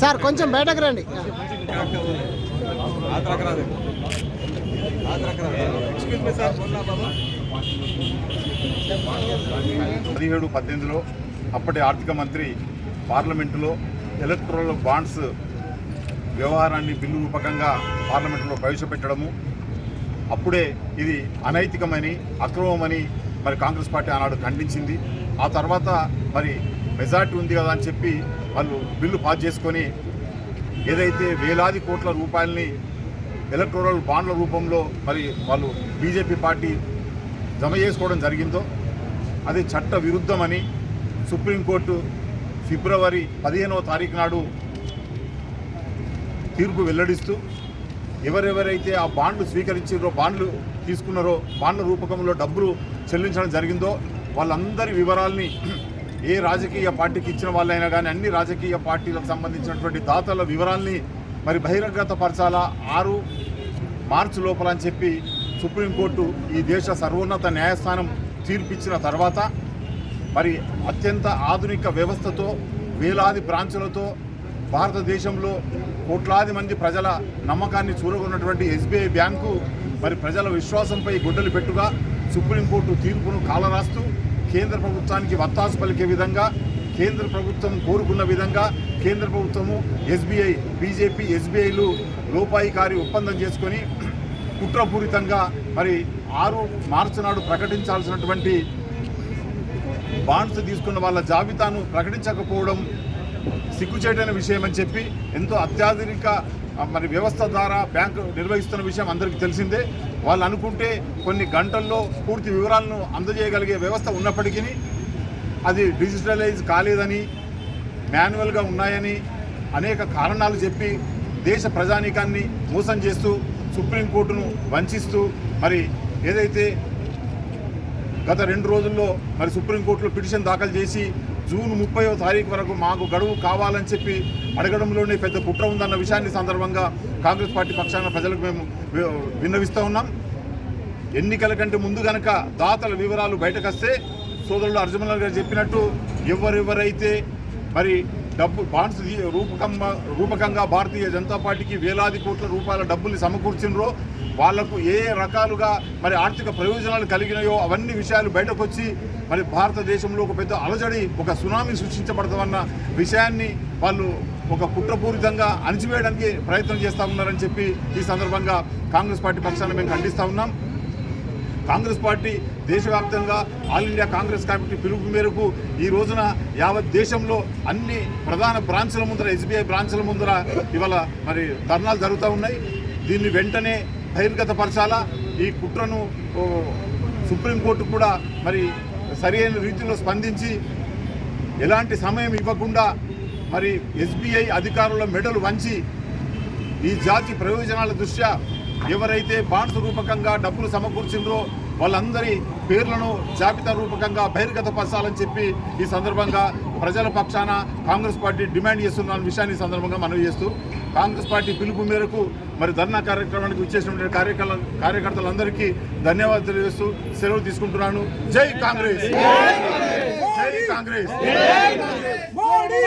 Sir కొంచెం బయటకు రండి. పదిహేడు పద్దెనిమిదిలో అప్పటి ఆర్థిక మంత్రి పార్లమెంటులో ఎలక్ట్రల్ బాండ్స్ వ్యవహారాన్ని బిల్లు రూపకంగా పార్లమెంటులో ప్రవేశపెట్టడము. అప్పుడే ఇది అనైతికమని అక్రమమని మరి కాంగ్రెస్ పార్టీ ఆనాడు ఖండించింది. ఆ తర్వాత మరి మెజార్టీ ఉంది కదా అని చెప్పి వాళ్ళు బిల్లు పాస్ చేసుకొని ఏదైతే వేలాది కోట్ల రూపాయలని ఎలక్ట్రోరల్ బాండ్ల రూపంలో మరి వాళ్ళు బీజేపీ పార్టీ జమ చేసుకోవడం జరిగిందో అది చట్ట విరుద్ధమని సుప్రీంకోర్టు ఫిబ్రవరి పదిహేనవ తారీఖు నాడు తీర్పు వెల్లడిస్తూ ఎవరెవరైతే ఆ బాండ్లు స్వీకరించారో బాండ్లు తీసుకున్నారో బాండ్ల రూపకంలో డబ్బులు చెల్లించడం జరిగిందో వాళ్ళందరి వివరాల్ని ఏ రాజకీయ పార్టీకి ఇచ్చిన వాళ్ళైనా కానీ అన్ని రాజకీయ పార్టీలకు సంబంధించినటువంటి దాతల వివరాల్ని మరి బహిరంగతపరచాలా? ఆరు మార్చి లోపల అని చెప్పి సుప్రీంకోర్టు ఈ దేశ సర్వోన్నత న్యాయస్థానం తీర్పిచ్చిన తర్వాత మరి అత్యంత ఆధునిక వ్యవస్థతో వేలాది బ్రాంచులతో భారతదేశంలో కోట్లాది మంది ప్రజల నమ్మకాన్ని చూరగొన్నటువంటి ఎస్బీఐ బ్యాంకు మరి ప్రజల విశ్వాసంపై గుడ్డలు పెట్టుగా సుప్రీంకోర్టు తీర్పును కాలరాస్తూ కేంద్ర ప్రభుత్వానికి వత్తాసు పలికే విధంగా కేంద్ర ప్రభుత్వం కోరుకున్న విధంగా కేంద్ర ప్రభుత్వము ఎస్బీఐ బీజేపీ ఎస్బీఐలు లోపాయికారి ఒప్పందం చేసుకొని కుట్రపూరితంగా మరి ఆరు మార్చి నాడు ప్రకటించాల్సినటువంటి బాండ్స్ తీసుకున్న వాళ్ళ జాబితాను ప్రకటించకపోవడం సిగ్గుచేటైన విషయం అని చెప్పి ఎంతో అత్యాధునిక మరి వ్యవస్థ ద్వారా బ్యాంకు నిర్వహిస్తున్న విషయం అందరికీ తెలిసిందే. వాళ్ళు అనుకుంటే కొన్ని గంటల్లో పూర్తి వివరాలను అందజేయగలిగే వ్యవస్థ ఉన్నప్పటికీ అది డిజిటలైజ్ కాలేదని మాన్యువల్గా ఉన్నాయని అనేక కారణాలు చెప్పి దేశ ప్రజానీకాన్ని మోసం చేస్తూ సుప్రీంకోర్టును వంచిస్తూ మరి ఏదైతే గత రెండు రోజుల్లో మరి సుప్రీంకోర్టులో పిటిషన్ దాఖలు చేసి జూన్ ముప్పైవ తారీఖు వరకు మాకు గడువు కావాలని చెప్పి అడగడంలోనే పెద్ద కుట్ర ఉందన్న విషయాన్ని సందర్భంగా కాంగ్రెస్ పార్టీ పక్షాన ప్రజలకు మేము విన్నవిస్తూ ఉన్నాం. ఎన్నికల కంటే ముందు గనక దాతల వివరాలు బయటకు వస్తే సోదరుడు అర్జుమల్ గారు చెప్పినట్టు ఎవరెవరైతే మరి డబ్బు బాండ్స్ రూపకంగా రూపకంగా భారతీయ జనతా పార్టీకి వేలాది కోట్ల రూపాయల డబ్బుల్ని సమకూర్చినరో వాళ్ళకు ఏ రకాలుగా మరి ఆర్థిక ప్రయోజనాలు కలిగినాయో అవన్నీ విషయాలు బయటకు వచ్చి మరి భారతదేశంలో ఒక పెద్ద అలజడి ఒక సునామీ సృష్టించబడతామన్న విషయాన్ని వాళ్ళు ఒక కుట్రపూరితంగా అణిచివేయడానికి ప్రయత్నం చేస్తూ ఉన్నారని చెప్పి ఈ సందర్భంగా కాంగ్రెస్ పార్టీ పక్షాన మేము ఖండిస్తూ ఉన్నాం. కాంగ్రెస్ పార్టీ దేశవ్యాప్తంగా ఆల్ ఇండియా కాంగ్రెస్ కమిటీ పిలుపు మేరకు ఈ రోజున యావత్ దేశంలో అన్ని ప్రధాన బ్రాంచ్ల ముందర ఎస్బీఐ బ్రాంచ్ల ముందర ఇవాళ మరి ధర్నాలు జరుగుతూ ఉన్నాయి. దీన్ని వెంటనే బహిర్గతపరచాలా. ఈ కుట్రను ఓ, సుప్రీంకోర్టు కూడా మరి సరైన రీతిలో స్పందించి ఎలాంటి సమయం ఇవ్వకుండా మరి ఎస్బీఐ అధికారుల మెడలు వంచి ఈ జాతి ప్రయోజనాల దృష్ట్యా ఎవరైతే బాండ్స్ రూపకంగా డబ్బులు సమకూర్చిండ్రో వాళ్ళందరి పేర్లను జాబితా రూపకంగా బహిర్గతపరచాలని చెప్పి ఈ సందర్భంగా ప్రజల పక్షాన కాంగ్రెస్ పార్టీ డిమాండ్ చేస్తున్న విషయాన్ని ఈ సందర్భంగా మనవి చేస్తూ కాంగ్రెస్ పార్టీ పిలుపు మేరకు మరి ధర్నా కార్యక్రమానికి విచ్చేసినటువంటి కార్యకర్త కార్యకర్తలందరికీ ధన్యవాదాలు తెలియజేస్తూ సెలవు తీసుకుంటున్నాను. జై కాంగ్రెస్! జై కాంగ్రెస్! మోడీ!